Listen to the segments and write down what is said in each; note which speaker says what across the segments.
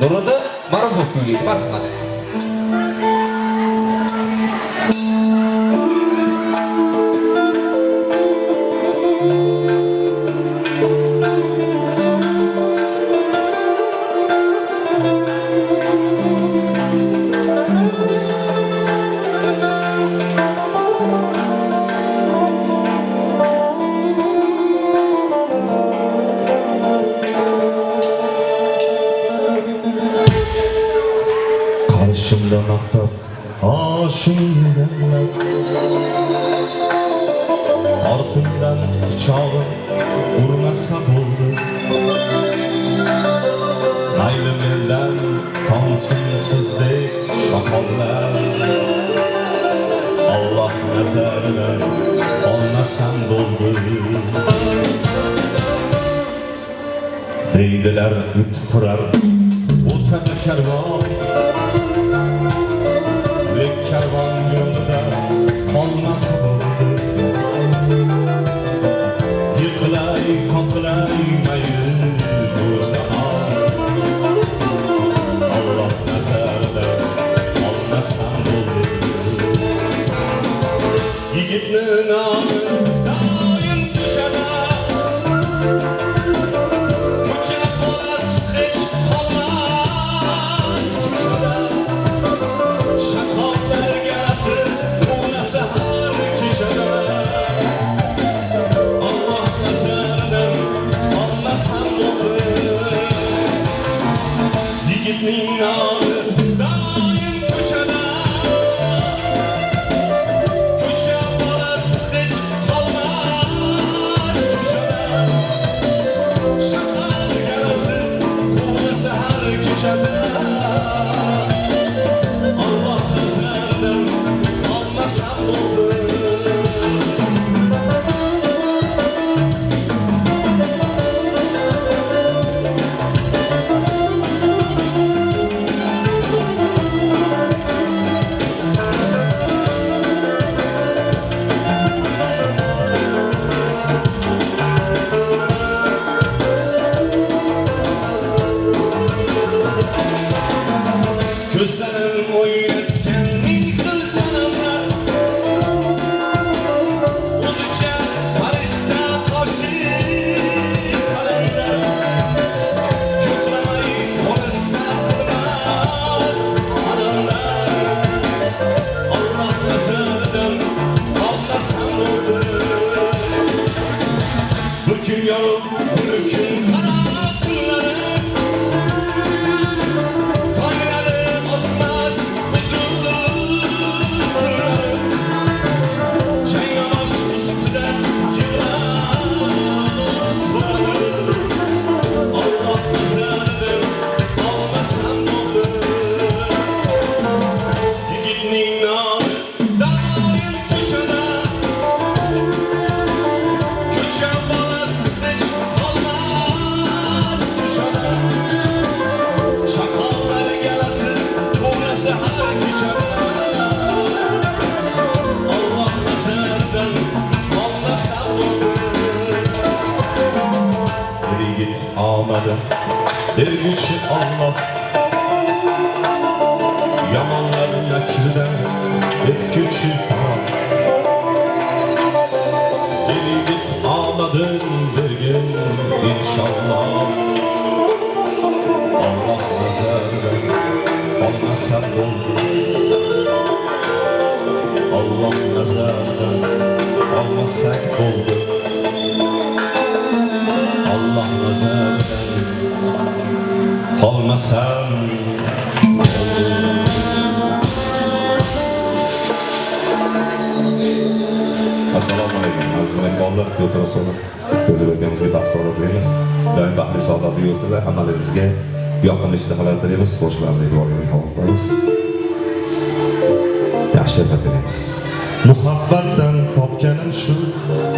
Speaker 1: Nurida Marufov kuylaydi. Marhamat.
Speaker 2: Karşımda mahtap aşın girenler Ardımdan bıçağım vurmasa oldu Ayrı eller kalsın sizde şakallar. Allah nazarına olmasam doldu. Deydiler üt kurar uçadı kervan Lek kervan yolunda Bugün yolum, bugün kara güç Allah. Yamanların bir gücü al. Bir git ağladın assalomu alaykum aziz mehmonlar yo'l rasulov o'zbekimizga baxt saodat tilaymiz doim baxtli saodat bo'lsizlar hammalaringizga yoqimli ishtahalar tilaymiz. Qo'shiqlarimizga e'tiborga havola qilamiz yaxshi tilak tilaymiz. Muhabbatdan topganim shu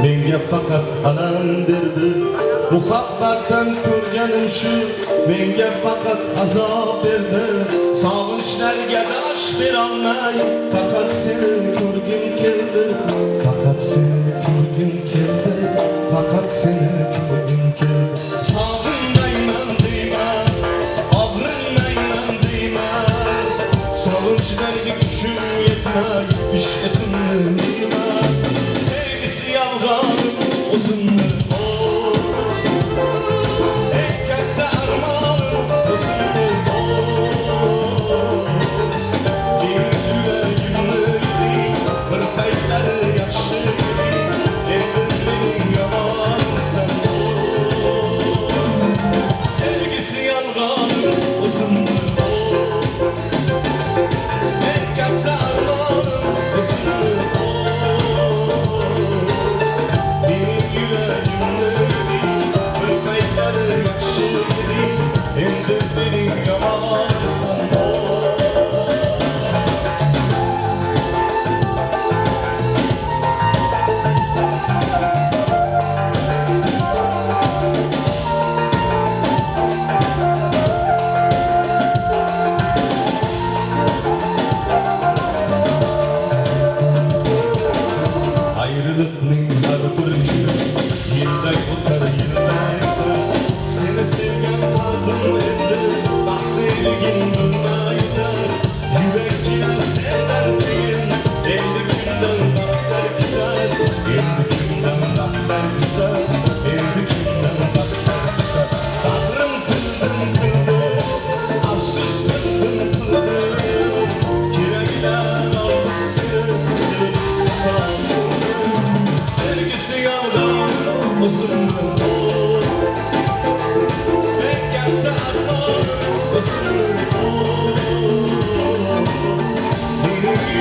Speaker 2: menga faqat alam berdi muhabbatdan ko'rganim shu menga faqat azob berdi sog'inchlarga dosh berolmay faqat seni ko'rgim keldi faqat seni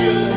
Speaker 2: you.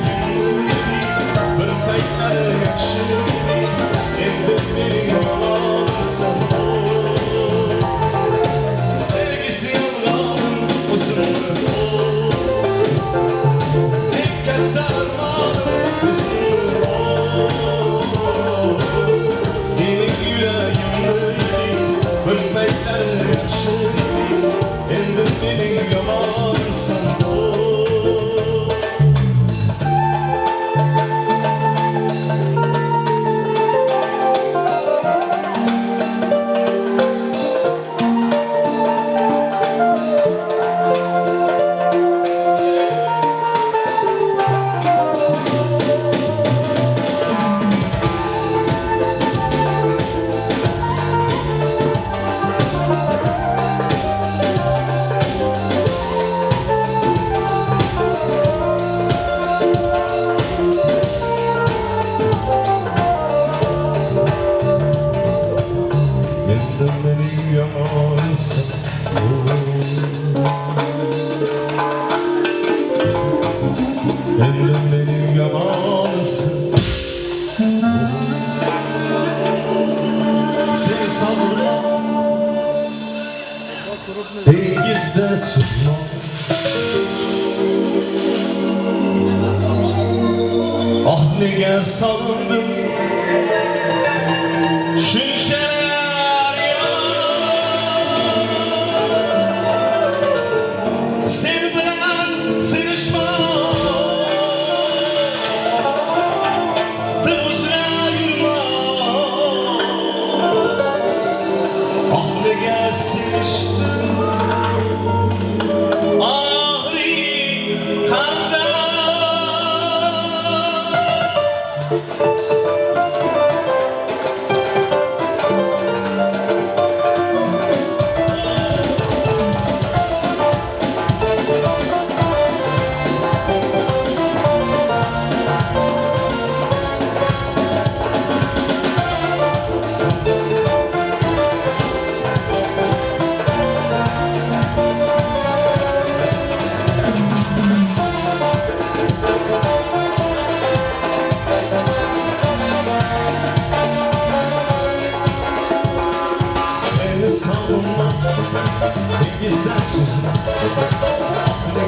Speaker 2: Ne gel salındım.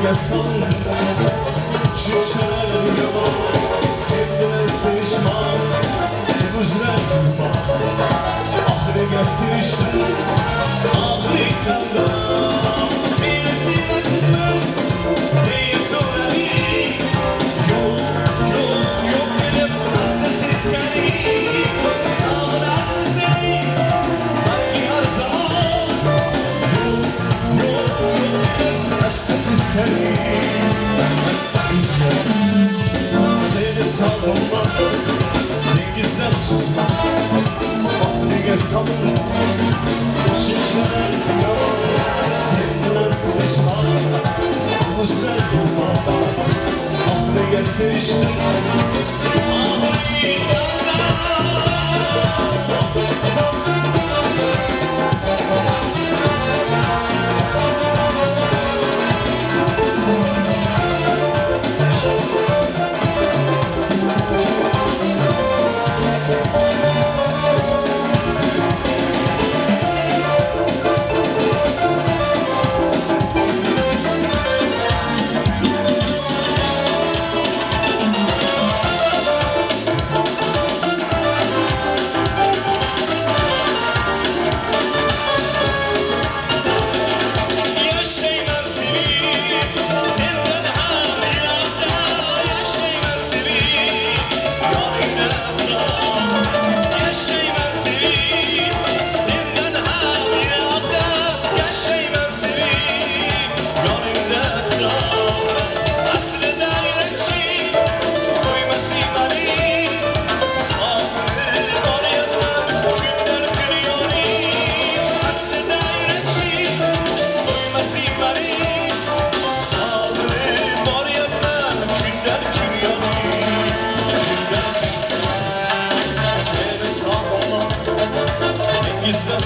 Speaker 2: yaşasam Şu çağrıma sevdiler sevişmem. Kuzlar kurma Afrika sevişmem Afrika'da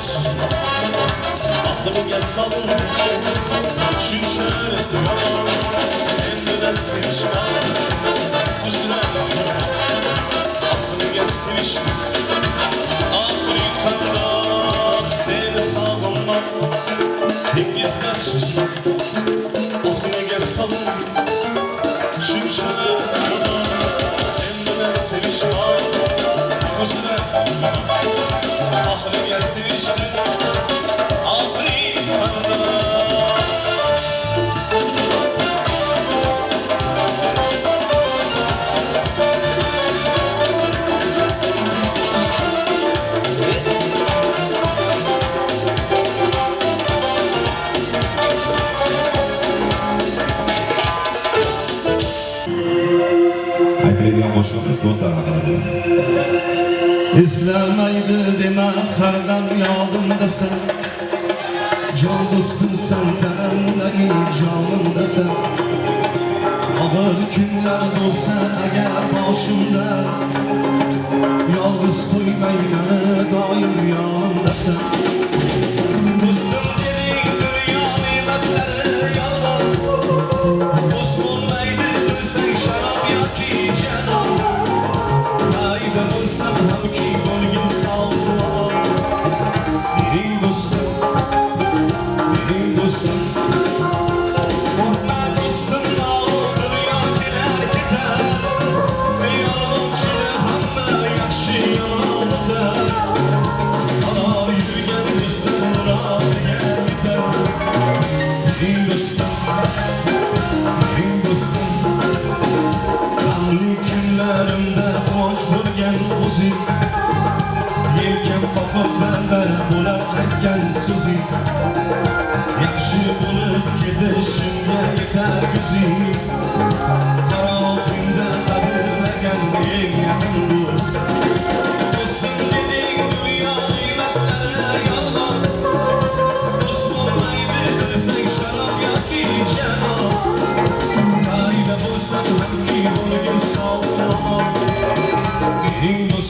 Speaker 2: susma Aklımı gel salın Şu işler Sen neden sevişme Kusura Aklımı gel sevişme Afrika'da Seni savunma Tek Aklımı gel salın Şu işler Sen neden sevişme Kusura Aklımı gel sevişme Gözlemeydi deme Herden yadımdasın Can dostum sen Tenemdeyim canımdasın Ağır günler dolsa Eğer başımda Yalnız koymayın Daim yanımdasın gel uzi Yelken bakıp benden bulan etken suzi. Yakşı bulup gidişimde yeter güzi. Kara altında kadırma geldiğim yakın buz. Dostum dediğin dünya nimetlere sen şarap yap içen al Kayda bulsan hem ki rindo